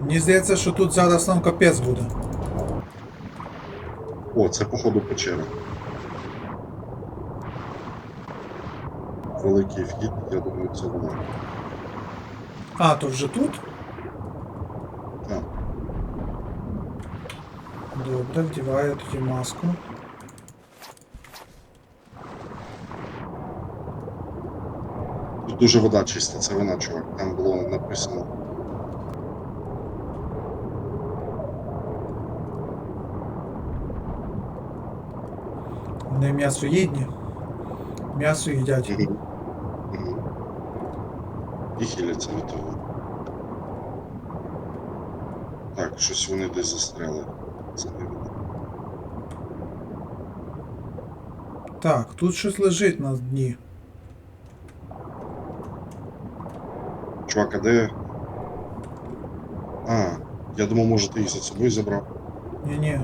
Мені здається, що тут зараз нам капець буде. О, це походу печера. Великий вхід, я думаю, це воно. А, то вже тут? Так. Добре, вдіваю тоді маску. Тут дуже вода чиста, це вона, чувак. Там було написано. Вони м'ясоїдні. М'ясо їдять. Мгм. Мгм. І хиляться від того. Так, щось вони десь застряли. Це не видно. Так, тут щось лежить на дні. Чувак, а де. А, я думав, може ти їх за собою забрав. Ні-ні.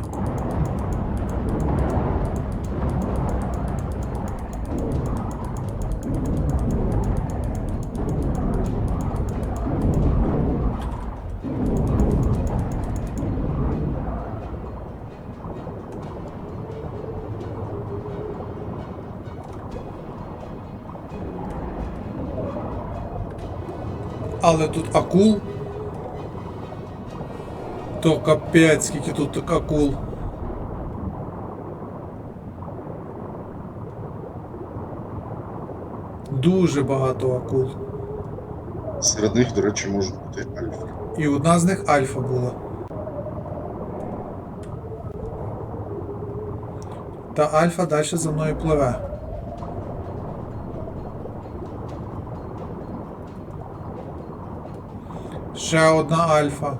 Але тут акул. То капець, скільки тут так акул. Дуже багато акул. Серед них, до речі, можуть бути альфа. І одна з них альфа була. Та альфа далі за мною пливе. Ще одна альфа.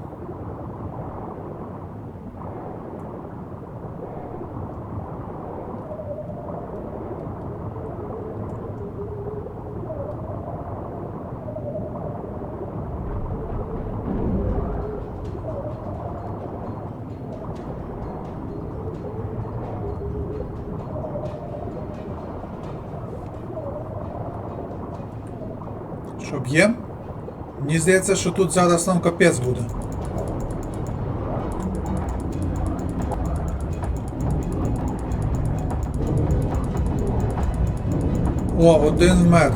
Б'єм? Мені здається, що тут зараз нам капець буде. О, один вмер.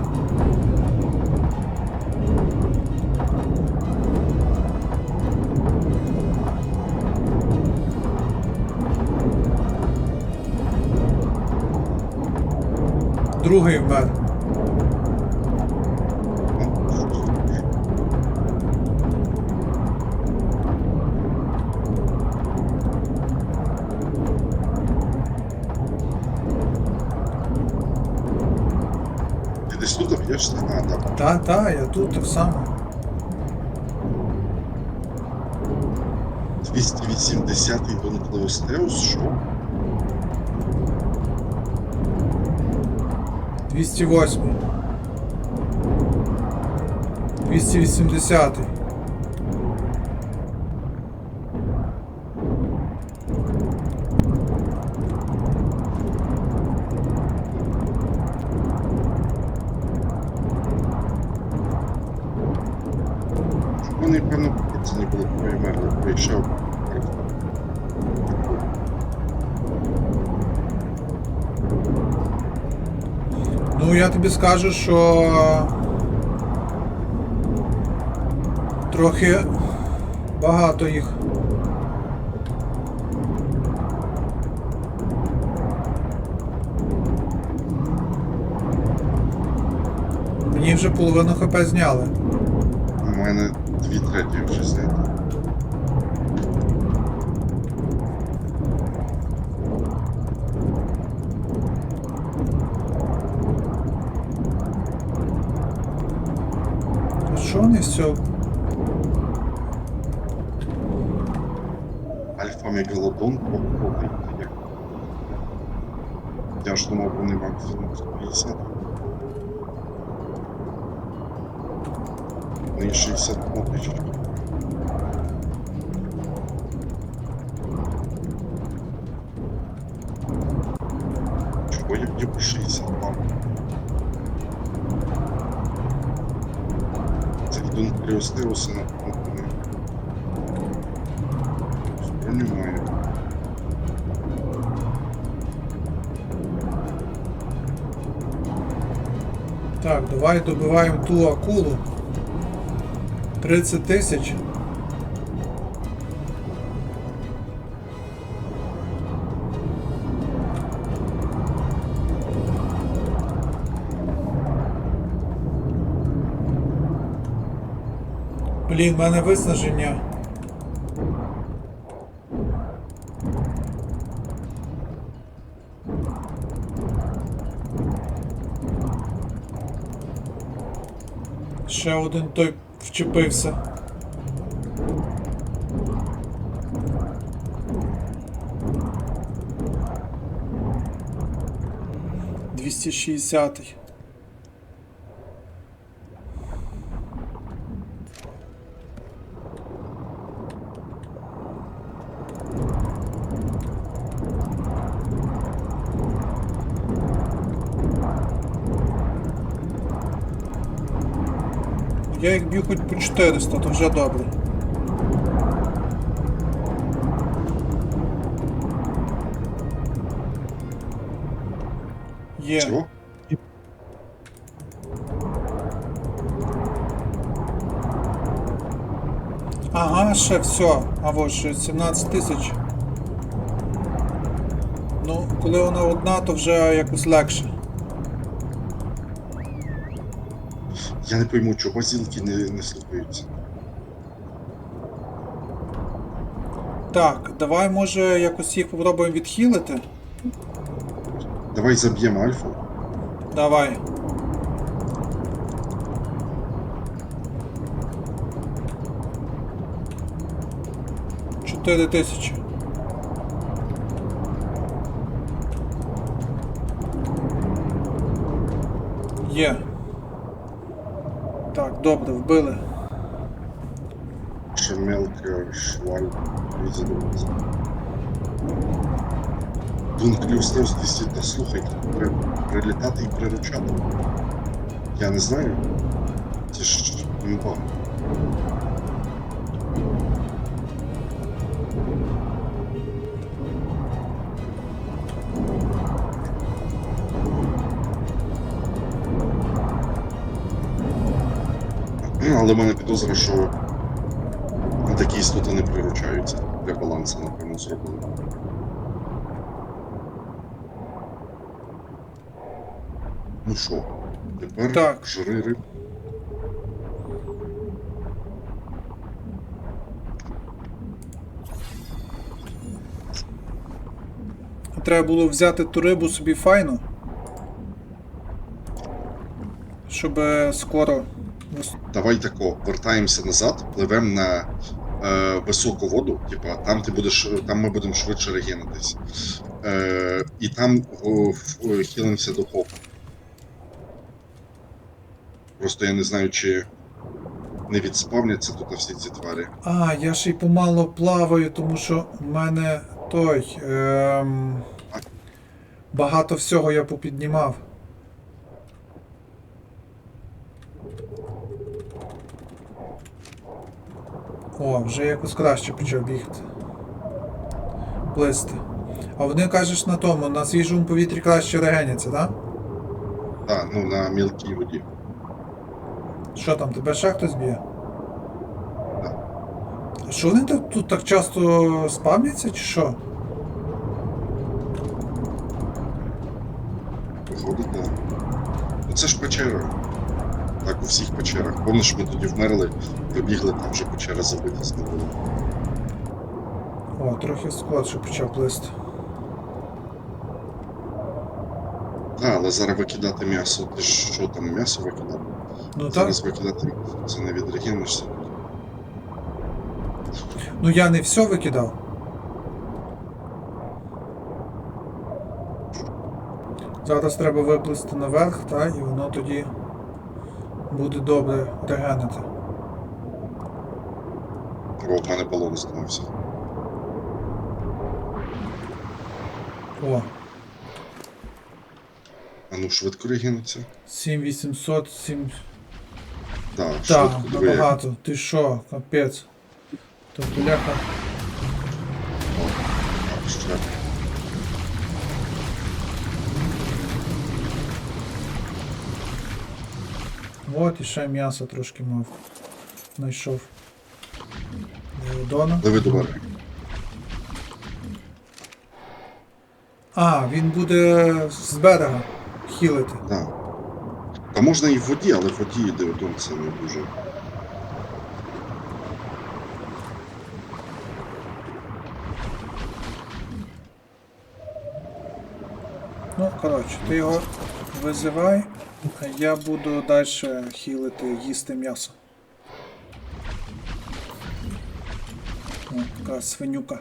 Другий вмер. Та, та, я тут так само. 280-й Венклеостеус, що? 208. 280. Я тобі скажу, що трохи багато їх. Мені вже половину хп зняли. У мене дві треті вже знято. А Що вони все? Альфа Мегалодон попробуй. Як? Я ж думав, вони максимум 150. Ну і 60 тисяч. Чого я б'ю по 62? перемістилося на полотні. Понімаю. Так, давай добиваємо ту акулу. 30 тисяч. Блін, в мене виснаження. Ще один той вчепився. Двісті шістдесятий. Я їх б'ю хоч по 400, то вже добре. Є. Чого? Ага, ще все. А вот ще 17 тисяч. Ну, коли вона одна, то вже якось легше. Я не пойму, чого зілки не, не слухаються. Так, давай може якось їх попробуємо відхилити. Давай заб'ємо альфу. Давай. Чотири тисячі. Є. Добре, вбили. Ще мелка шваль. і Пункт Дунклю став 200, та слухай, при, прилітати і приручати. Я не знаю. Це ж імба. Але в мене підозра, що такі істоти не приручаються. Для балансу, напевно, зроблено. Ну що, тепер Так. жри риб. Треба було взяти ту рибу собі файну. Щоб е, скоро. Давай тако, вертаємося назад, пливемо на е, високу воду, типа там ти будеш, там ми будемо швидше регенитись. Е, і там о, в- хилимося до хопа. Просто я не знаю, чи не відспавняться тут всі ці тварі. А, я ще й помало плаваю, тому що в мене той. Ем... Багато всього я попіднімав. О, вже якось краще почав бігти. Плисти. А вони кажеш на тому, на свіжому повітрі краще регеняться, так? Так, ну на мілкій воді. Що там, тебе ще хтось б'є? Так. А що вони тут, тут так часто спавняться, чи що? Виходить, так. Це ж печера. Так, у всіх печерах. Помниш, ми тоді вмерли, вибігли, там вже печера забита знову. О, трохи складше почав плисти. Так, але зараз викидати м'ясо. Ти ж що там м'ясо викидав? Ну так. Зараз викидати це не відрегенишся. Ну я не все викидав. Зараз треба виплисти наверх, та, і воно тоді буде добре регенити. О, в мене балон здавався. О, А ну швидко регениться. 7800, 7. Так, Так, швидко як. набагато. Ти що, капець. То бляха. От і ще м'ясо трошки мав. Знайшов. Деодона. Диви до мене. А, він буде з берега хілити. Да. Та можна і в воді, але в воді Деодон це не дуже. Ну, коротше, ти його визивай, я буду далі хілити, їсти м'ясо. О, така свинюка.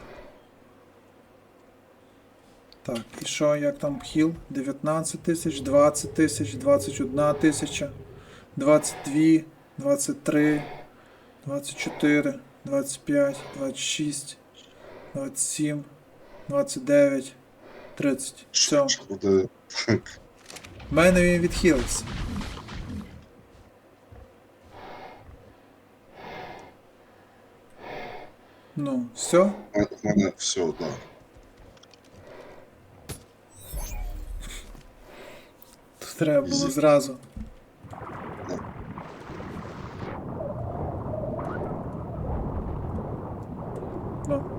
Так, і що, як там хіл? 19 тисяч, 20 тисяч, 21 тисяча, 22, 23, 24, 25, 26, 27, 29, 30. Все. В мене він відхилився. Ну, все? В мене все, так. Да. Тут треба було зразу. Да. Ну.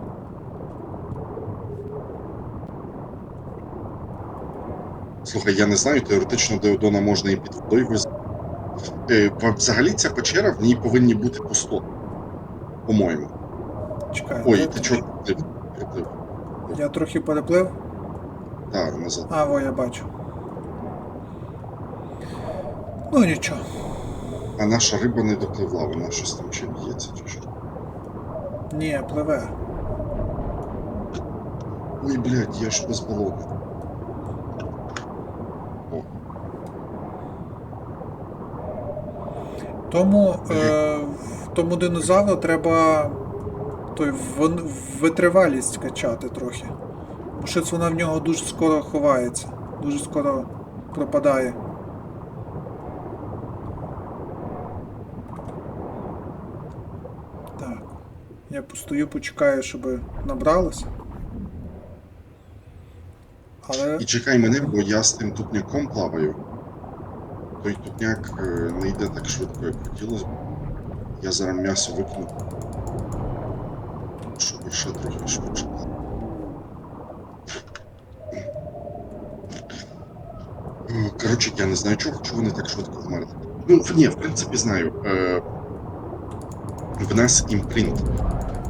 Слухай, я не знаю, теоретично Деодона можна і під водою визвати. Е, взагалі ця печера, в ній повинні бути пустоти. По-моєму. Чекай. Ой, ти чого ти? Я трохи переплив. Так, назад. А, во, я бачу. Ну нічого. А наша риба не допливла, вона щось там чи б'ється, чи що. Ні, пливе. Ой, блядь, я ж без балону. Тому, е, тому динозавру треба той витривалість качати трохи. Бо щось вона в нього дуже скоро ховається, дуже скоро пропадає. Так. Я постою, почекаю, щоб набралося. Але. І чекай мене, бо я з тим тупняком плаваю. Той тупняк е, не йде так швидко, як хотілося б. Я зараз м'ясо викину. Щоб ще трохи швидше. Е, Коротше, я не знаю, чого, чого вони так швидко вмерли. Ну, ні, в принципі, знаю. Е, в нас імпринт.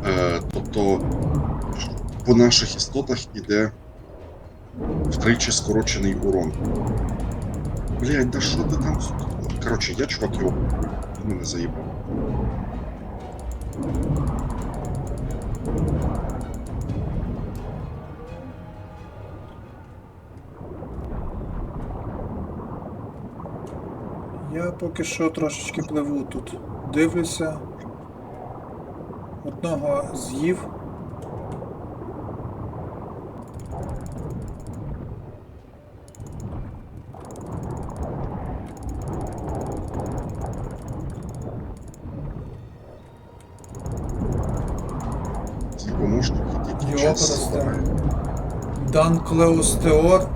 Е, тобто по наших істотах іде втричі скорочений урон. Блять, да що ти там? Коротше, я чувак його. Він мене заїбав. Я поки що трошечки пливу тут. Дивлюся. Одного з'їв. Ці помощники тільки Його час просто. забирають. Дан Клеустеор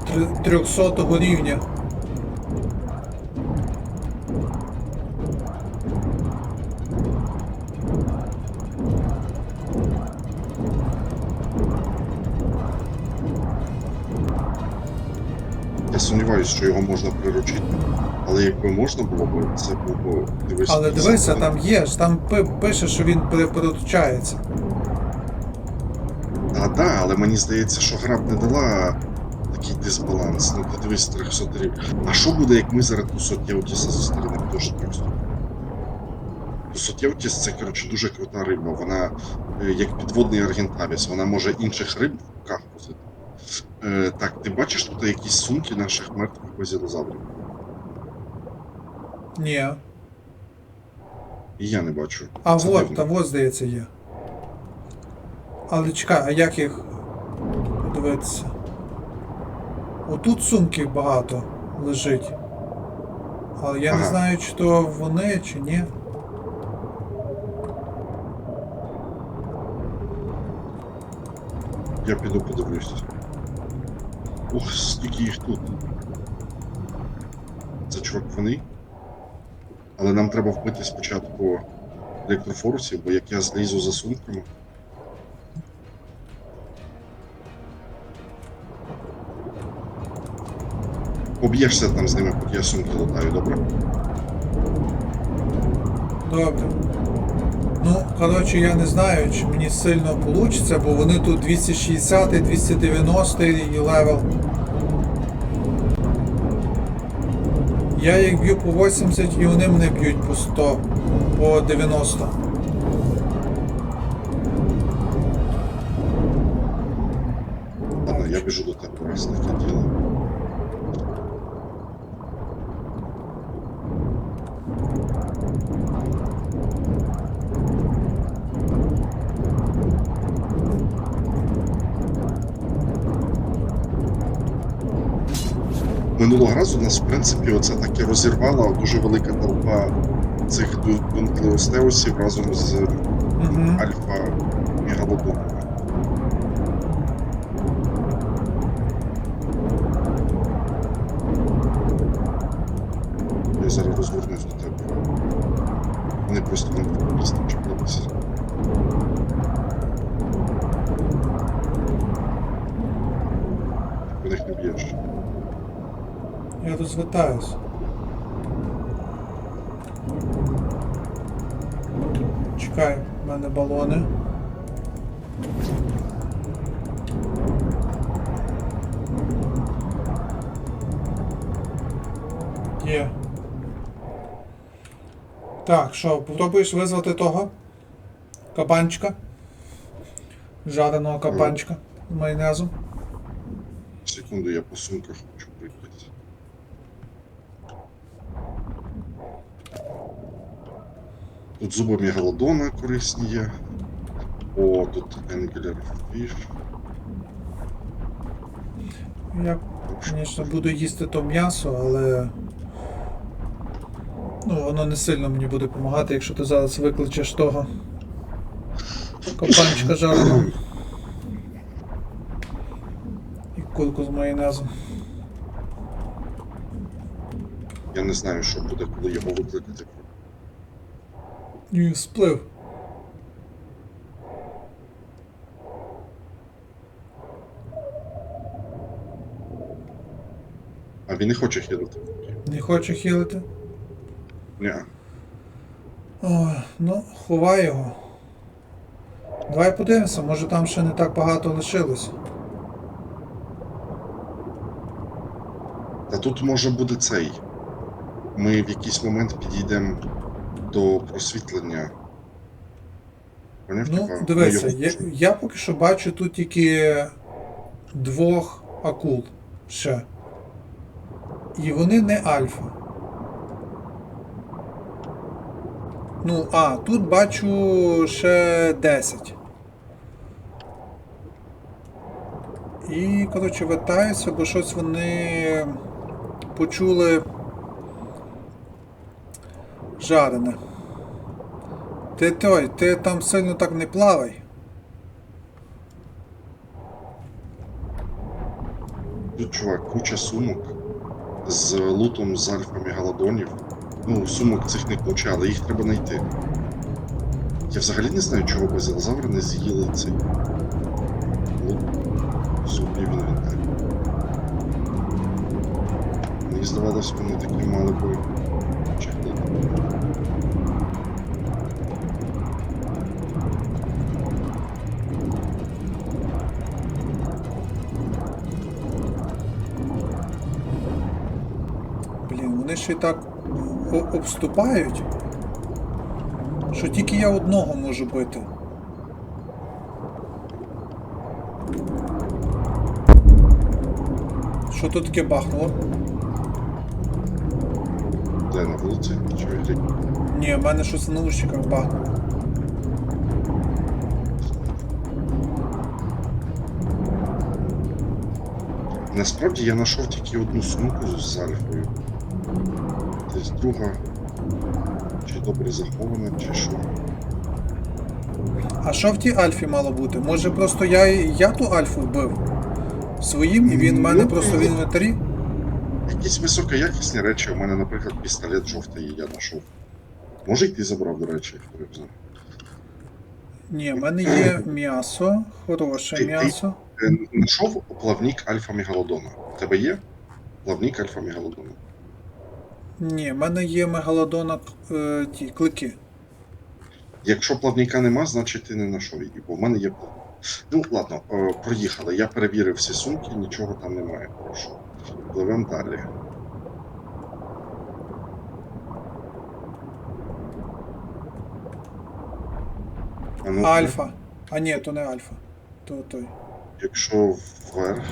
300 рівня. Я сумніваюся, що його можна приручити. Але якби можна було б, це був би дивись. Але дивися, там є ж, там пише, що він пере- переключається. А, да, але мені здається, що гра б не дала такий дисбаланс. Ну, подивись 300 рівень. А що буде, як ми зараз Тусот Євтіса зустрінемо теж 300? Тусот Євтіс це, коротше, дуже крута риба. Вона е, як підводний аргентавіс, вона може інших риб в руках возити. Е, так, ти бачиш тут якісь сумки наших мертвих базілозаврів? Ні. І я не бачу. А Це вот, дивно. там вот, здається, є. Але чекай, а як їх подивитися? Отут сумки багато лежить. Але я не знаю, чи то вони, чи ні. Я піду подивлюсь. Ох, скільки їх тут. Це чувак вони. Але нам треба вбити спочатку електрофорусів, бо як я злізу за сумками. Поб'єшся там з ними, поки я сумки лутаю, добре? Добре. Ну, коротше, я не знаю, чи мені сильно вийде, бо вони тут 260, 290 і левел. Я їх б'ю по 80 і вони мене б'ють по 100, по 90. Минулого разу нас, в принципі, оце таке розірвала дуже велика толпа цих дунклеостеусів разом з Угу. альфа мегалодонами. Чекай, в мене балони. Є. Так, що, попробуєш визвати того? Кабанчика? Жареного кабанчика з майонезом. Секунду, я по сумках хочу прийти. Тут зуби мегалодона корисні є. О, тут Angular Fish. Я Звісно, буду їсти то м'ясо, але. Ну, воно не сильно мені буде допомагати, якщо ти зараз викличеш того копанчика жареного. І курку з майонезом. Я не знаю, що буде, коли його викликати. І сплив. А він не хоче хілити. Не хоче хілити. Ні. О, ну, ховай його. Давай подивимося, може там ще не так багато лишилось. Та тут може буде цей. Ми в якийсь момент підійдемо до просвітлення. Ну, дивися, я, я поки що бачу тут тільки двох акул ще. І вони не альфа. Ну, а, тут бачу ще 10. І, коротше, вертаюся, бо щось вони почули жарене. Ти той, ти там сильно так не плавай. Тут, чувак, куча сумок з лутом з альфа мегалодонів. Ну, сумок цих не куча, але їх треба знайти. Я взагалі не знаю, чого базилозаври не з'їли цей лут зубів в інвентарі. Мені здавалось, вони такі мали би Ще так обступають, що тільки я одного можу бити. Що тут таке бахнуло? Де на вулиці? Чи? Ні, в мене щось на наушниках бахнуло. Насправді я знайшов тільки одну сумку з альфою. Десь друга. Чи добре захована, чи що. А що в тій альфі мало бути? Може просто я, я ту альфу вбив своїм, і він в мене Ну, просто в ти- інвентарі? Якісь високоякісні речі. У мене, наприклад, пістолет жовтий я знайшов. Може, й ти забрав, до речі, хто знає. Ні, в мене є м'ясо, хороше Ти- ти- м'ясо. Е, Знайшов плавник альфа мегалодона. У тебе є? Плавник альфа мегалодона. Ні, в мене є мегалодона е, ті клики. Якщо плавника нема, значить ти не знайшов її, бо в мене є плавник. Ну, ладно, е, проїхали. Я перевірив всі сумки, нічого там немає. Прошу. Пливемо далі. А ну, Альфа. А ні, то не альфа. То той. Якщо вверх.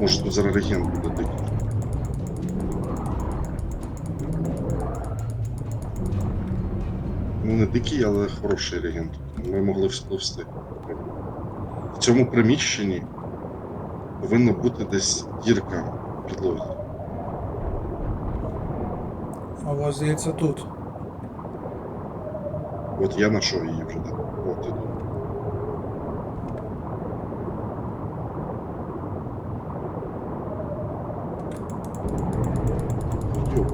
Може тут зараз реген буде дикий. Ну, не дикий, але хороший регент. Ми могли вспливсти. В цьому приміщенні повинна бути десь дірка в підлозі. А у вас здається тут. От я знайшов її вже. От тут. Йоп.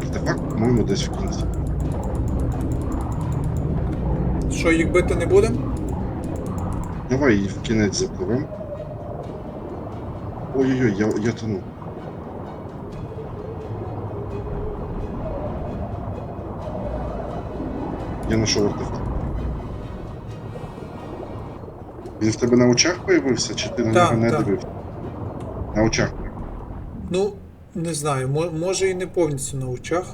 Артефакт, по-моєму, десь в кінці. Що, їх бити не будемо? Давай її в кінець запливем. Ой-ой-ой, я, я тону. Я знайшов артефакт. Він в тебе на очах появився, чи ти на нього не дивився? На очах. Ну, не знаю, мо- може і не повністю на очах.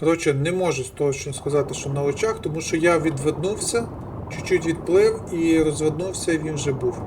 Коротше, не можу точно сказати, що на очах, тому що я відвернувся, чуть-чуть відплив і розвернувся, і він вже був.